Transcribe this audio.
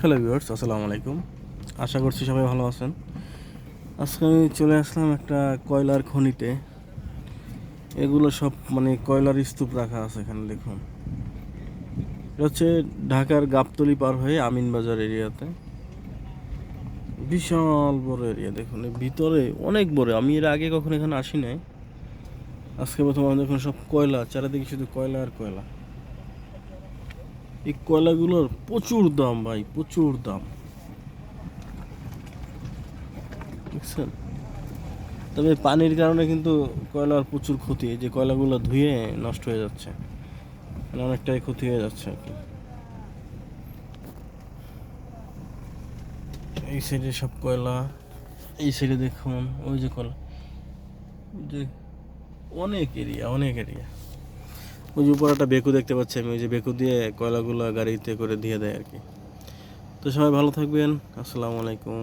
Hello viewers, আসসালামু আলাইকুম। আশা করছি সবাই ভালো আছেন। আজকে আমি চলে আসলাম একটা কয়লার খনিতে। এগুলো সব মানে কয়লার স্তূপ রাখা আছে এখানে, দেখুন। এটা হচ্ছে ঢাকার গাবতলি পার হয়ে আমিনবাজার এরিয়াতে। বিশাল বড় এরিয়া, দেখুন। ভিতরে অনেক বড়, আমি এর আগে কখনো এখানে আসি নাই। আজকে প্রথম আমি দেখুন সব কয়লা, চারিদিকে শুধু কয়লা আর কয়লা। এই কয়লাগুলোর প্রচুর দাম ভাই, প্রচুর দাম। বুঝছেন তবে পানির কারণে কিন্তু কয়লার প্রচুর ক্ষতি, এই যে কয়লাগুলো ধুয়ে নষ্ট হয়ে যাচ্ছে। মানে অনেকটাই ক্ষতি হয়ে যাচ্ছে আর কি। এই সাইডে সব কয়লা, এই সাইডে দেখুন, ওই যে কয়লা। যে অনেক এরিয়া অনেক এরিয়া ওই যে উপর একটা বেকু দেখতে পাচ্ছি আমি, ওই যে বেকু দিয়ে কয়লাগুলো গাড়িতে করে দিয়ে দেয় আর কি। তো সবাই ভালো থাকবেন, আসসালামু আলাইকুম।